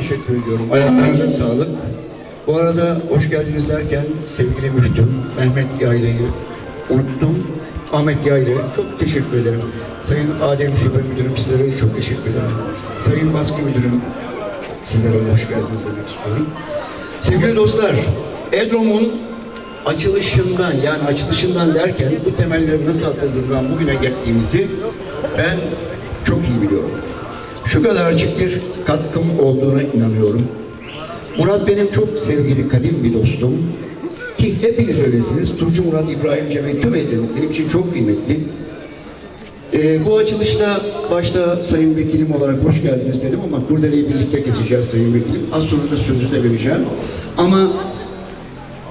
teşekkür ediyorum. Ayaklarınıza sağlık. Bu arada hoş geldiniz derken sevgili müftüm Mehmet Yayla'yı unuttum. Ahmet Yayla çok teşekkür ederim. Sayın Adem Şube Müdürüm sizlere de çok teşekkür ederim. Sayın Baskı Müdürüm sizlere hoş geldiniz demek istiyorum. Sevgili dostlar, Edrom'un açılışından yani açılışından derken bu temelleri nasıl atıldığından bugüne geldiğimizi ben çok iyi biliyorum. Şu kadarcık bir katkım olduğuna inanıyorum. Murat benim çok sevgili kadim bir dostum. Ki hepiniz öylesiniz. Turcu Murat İbrahim Cemil tüm benim için çok kıymetli. Ee, bu açılışta başta Sayın Vekilim olarak hoş geldiniz dedim ama kurdeleyi birlikte keseceğiz Sayın Vekilim. Az sonra da sözü de vereceğim. Ama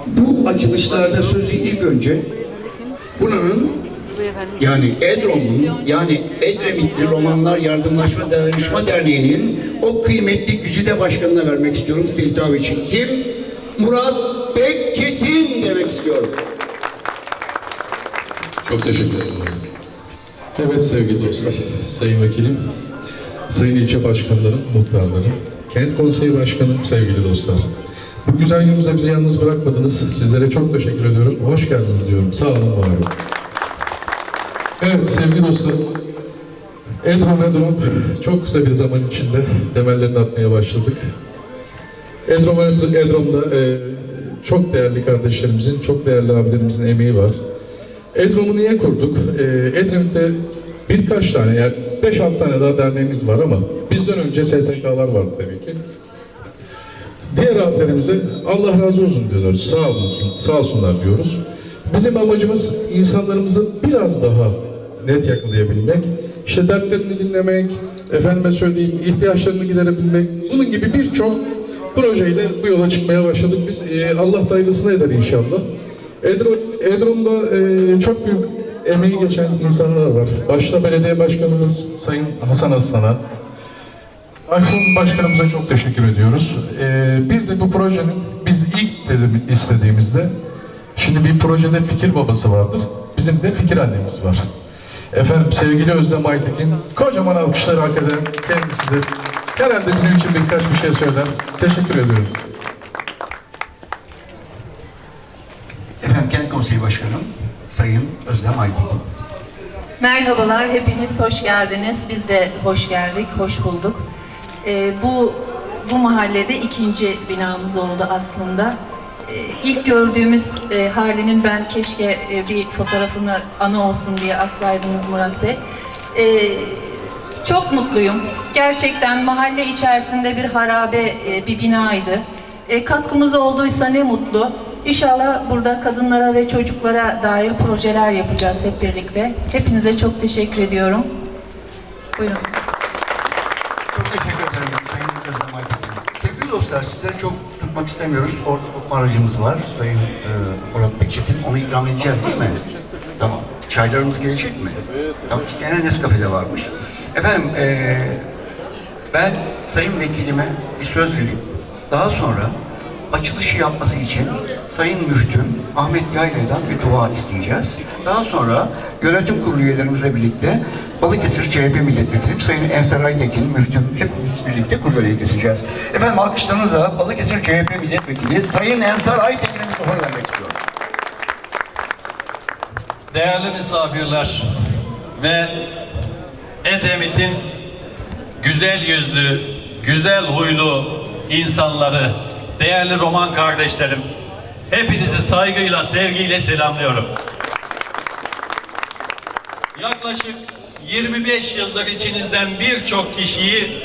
bu açılışlarda sözü ilk önce buranın yani Edrom'un yani Edremitli Romanlar Yardımlaşma Dayanışma Derneği'nin o kıymetli güzide başkanına vermek istiyorum size hitap için. Kim? Murat Bekçetin demek istiyorum. Çok teşekkür ederim. Evet sevgili dostlar, sayın vekilim, sayın ilçe başkanlarım, muhtarlarım, kent konseyi başkanım, sevgili dostlar. Bu güzel günümüzde bizi yalnız bırakmadınız. Sizlere çok teşekkür ediyorum. Hoş geldiniz diyorum. Sağ olun, var olun. Evet sevgili dostlar, Edrom Edrom çok kısa bir zaman içinde temellerini atmaya başladık. Edrom Edrom'da e, çok değerli kardeşlerimizin, çok değerli abilerimizin emeği var. Edrom'u niye kurduk? E, Edremit'te birkaç tane, yani 5-6 tane daha derneğimiz var ama bizden önce STK'lar vardı tabii ki. Diğer abilerimize Allah razı olsun diyoruz. Sağ olsun, sağ olsunlar diyoruz. Bizim amacımız insanlarımızı biraz daha net yakalayabilmek, işte dertlerini dinlemek, efendime söyleyeyim ihtiyaçlarını giderebilmek, bunun gibi birçok projeyle bu yola çıkmaya başladık. Biz e, Allah hayırlısını eder inşallah. Edro, Edrom'da e, çok büyük emeği geçen insanlar var. Başta belediye başkanımız Sayın Hasan Aslan'a, Ayfun Başkanımıza çok teşekkür ediyoruz. Ee, bir de bu projenin biz ilk dedim istediğimizde şimdi bir projede fikir babası vardır. Bizim de fikir annemiz var. Efendim sevgili Özlem Aytekin kocaman alkışları hak eden kendisidir. Herhalde bizim için birkaç bir şey söyler. Teşekkür ediyorum. Efendim Kent Konseyi Başkanım Sayın Özlem Aytekin. Merhabalar, hepiniz hoş geldiniz. Biz de hoş geldik, hoş bulduk. Ee, bu bu mahallede ikinci binamız oldu aslında. Ee, ilk gördüğümüz e, halinin ben keşke e, bir fotoğrafını anı olsun diye assaydınız Murat Bey. Ee, çok mutluyum. Gerçekten mahalle içerisinde bir harabe e, bir binaydı. E, katkımız olduysa ne mutlu. İnşallah burada kadınlara ve çocuklara dair projeler yapacağız hep birlikte. Hepinize çok teşekkür ediyorum. Buyurun. Çok teşekkür ederim Sayın Özlem Aytekin. Sevgili dostlar sizleri çok tutmak istemiyoruz. Orada okuma aracımız var. Sayın e, Murat Bekçetin. Onu ikram edeceğiz değil mi? Tamam. Çaylarımız gelecek mi? Tamam. İsteyenler Nescafe'de varmış. Efendim e, ben Sayın Vekilime bir söz vereyim. Daha sonra açılışı yapması için Sayın Müftüm Ahmet Yayla'dan bir dua isteyeceğiz. Daha sonra yönetim kurulu üyelerimizle birlikte Balıkesir CHP Milletvekili Sayın Ensar Aytekin Müftüm hepimiz birlikte kurdeleyi keseceğiz. Efendim alkışlarınızla Balıkesir CHP Milletvekili Sayın Ensar Aytekin'e mikrofonu vermek istiyorum. Değerli misafirler ve Edremit'in güzel yüzlü, güzel huylu insanları, değerli roman kardeşlerim, hepinizi saygıyla, sevgiyle selamlıyorum. Yaklaşık 25 yıldır içinizden birçok kişiyi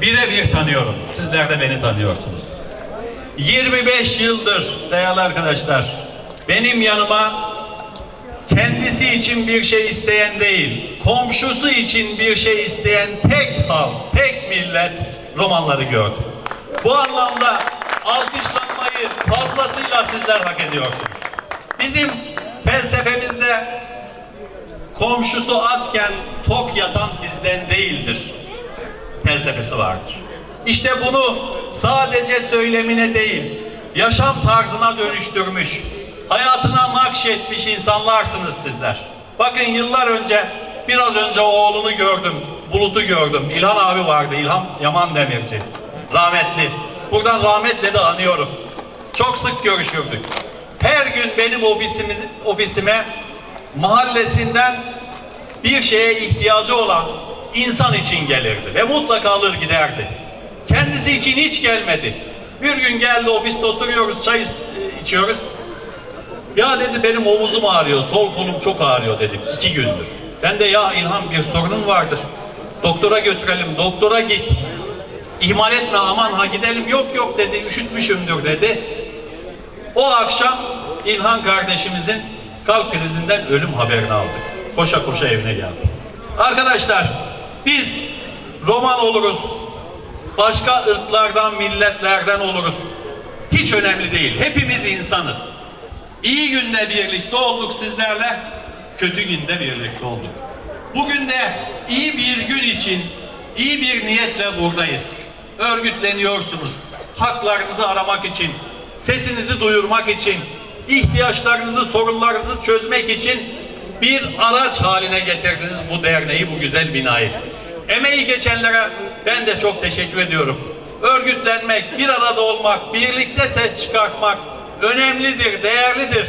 birebir tanıyorum. Sizler de beni tanıyorsunuz. 25 yıldır değerli arkadaşlar benim yanıma kendisi için bir şey isteyen değil, komşusu için bir şey isteyen tek halk, tek millet romanları gördüm. Bu anlamda alkışlanmayı fazlasıyla sizler hak ediyorsunuz. Bizim felsefemizde komşusu açken tok yatan bizden değildir felsefesi vardır. İşte bunu sadece söylemine değil, yaşam tarzına dönüştürmüş, hayatına nakşetmiş insanlarsınız sizler. Bakın yıllar önce, biraz önce oğlunu gördüm, Bulut'u gördüm. İlhan abi vardı, İlhan Yaman Demirci. Rahmetli. Buradan rahmetle de anıyorum. Çok sık görüşürdük. Her gün benim ofisimiz, ofisime mahallesinden bir şeye ihtiyacı olan insan için gelirdi ve mutlaka alır giderdi. Kendisi için hiç gelmedi. Bir gün geldi ofiste oturuyoruz, çay e, içiyoruz. Ya dedi benim omuzum ağrıyor, sol kolum çok ağrıyor dedim iki gündür. Ben de ya İlhan bir sorunun vardır. Doktora götürelim, doktora git. İhmal etme aman ha gidelim yok yok dedi, üşütmüşümdür dedi. O akşam İlhan kardeşimizin kalp krizinden ölüm haberini aldık. Koşa koşa evine geldi. Arkadaşlar biz Roman oluruz, başka ırklardan, milletlerden oluruz. Hiç önemli değil. Hepimiz insanız. İyi günde birlikte olduk sizlerle, kötü günde birlikte olduk. Bugün de iyi bir gün için, iyi bir niyetle buradayız. Örgütleniyorsunuz. Haklarınızı aramak için, sesinizi duyurmak için, ihtiyaçlarınızı, sorunlarınızı çözmek için bir araç haline getirdiniz bu derneği, bu güzel binayı. Emeği geçenlere ben de çok teşekkür ediyorum. Örgütlenmek, bir arada olmak, birlikte ses çıkartmak önemlidir, değerlidir.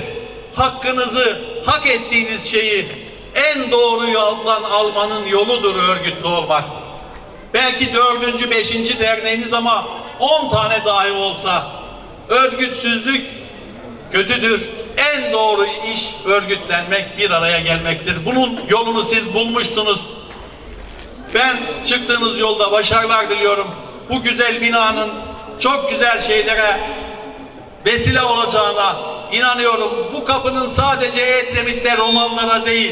Hakkınızı, hak ettiğiniz şeyi en doğru yoldan almanın yoludur örgütlü olmak. Belki dördüncü, beşinci derneğiniz ama on tane dahi olsa örgütsüzlük kötüdür. En doğru iş örgütlenmek, bir araya gelmektir. Bunun yolunu siz bulmuşsunuz. Ben çıktığınız yolda başarılar diliyorum. Bu güzel binanın çok güzel şeylere vesile olacağına inanıyorum. Bu kapının sadece Edremit'te romanlara değil,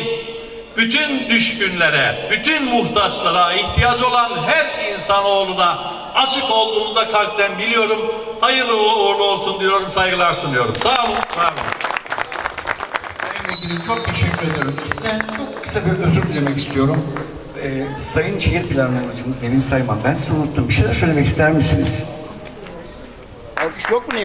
bütün düşkünlere, bütün muhtaçlara, ihtiyacı olan her insanoğluna açık olduğunu da kalpten biliyorum. Hayırlı uğurlu olsun diyorum, saygılar sunuyorum. Sağ olun, var olun. Sayın çok teşekkür ederim. Sizden çok kısa bir özür dilemek istiyorum. Ee, Sayın Şehir Planlamacımız Nevin Sayman, ben size unuttum. Bir şeyler söylemek ister misiniz? Alkış yok mu